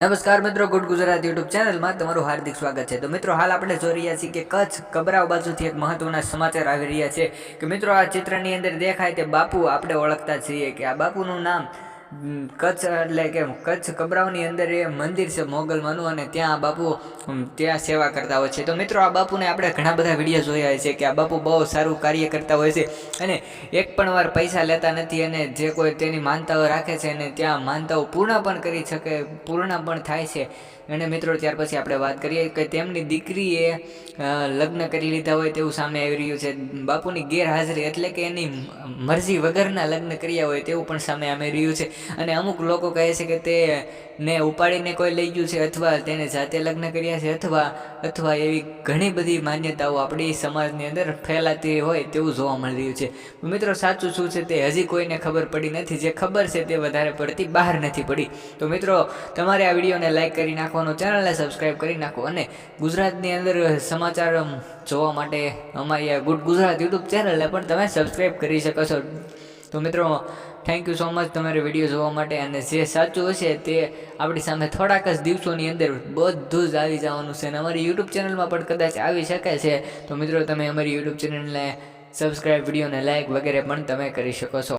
નમસ્કાર મિત્રો, good Gujarat YouTube ચેનલમાં તમારું હાર્દિક સ્વાગત છે. તો મિત્રો, હાલ આપણે જોઈ રહ્યા છીએ કે કચ્છ કબરાવ બાજુથી એક મહત્વના સમાચાર આવી રહ્યા છે. કે મિત્રો, આ ચિત્રની અંદર દેખાય તે બાપુ આપણે ઓળખતા છીએ કે આ બાપુનું નામ કચ્છ એટલે કે કચ્છ કબરાવની અંદર એ મંદિર છે મોગલમાંનું અને ત્યાં આ બાપુ ત્યાં સેવા કરતા હોય છે. તો મિત્રો, આ બાપુને આપણે ઘણા બધા વીડિયો જોયા છે કે આ બાપુ બહુ સારું કાર્ય કરતા હોય છે અને એક પણ વાર પૈસા લેતા નથી અને જે કોઈ તેની માનતાઓ રાખે છે અને ત્યાં માનતાઓ પૂર્ણ પણ કરી શકે, પૂર્ણ પણ થાય છે. અને મિત્રો, ત્યાર પછી આપણે વાત કરીએ કે તેમની દીકરીએ લગ્ન કરી લીધા હોય તેવું સામે આવી રહ્યું છે. બાપુની ગેરહાજરી એટલે કે એની મરજી વગરના લગ્ન કર્યા હોય તેવું પણ સામે આવી રહ્યું છે. અને અમુક લોકો કહે છે કે તે ને ઉપાડીને કોઈ લઈ ગયું છે અથવા તેને જાતે લગ્ન કર્યા છે અથવા અથવા એવી ઘણી બધી માન્યતાઓ આપણી સમાજની અંદર ફેલાતી હોય તેવું જોવા મળી રહ્યું છે. મિત્રો, સાચું શું છે તે હજી કોઈને ખબર પડી નથી. જે ખબર છે તે વધારે પડતી બહાર નથી પડી. તો મિત્રો, તમારે આ વિડીયોને લાઈક કરી નાખવાનો, ચેનલને સબસ્ક્રાઈબ કરી નાખો અને ગુજરાતની અંદર સમાચાર જોવા માટે અમારી ગુડ ગુજરાત યુટ્યુબ ચેનલને પણ તમે સબસ્ક્રાઈબ કરી શકો છો. તો મિત્રો થેન્ક યુ સો મચ તમારે વીડિયો જોવા માટે. અને જે સાચું હશે તે આપણી સામે થોડાક જ દિવસોની અંદર બધું જ આવી જવાનું છે. અને અમારી યુટ્યુબ ચેનલમાં પણ કદાચ આવી શકે છે. તો મિત્રો, તમે અમારી યુટ્યુબ ચેનલને સબસ્ક્રાઈબ વિડીયોને લાઇક વગેરે પણ તમે કરી શકો છો.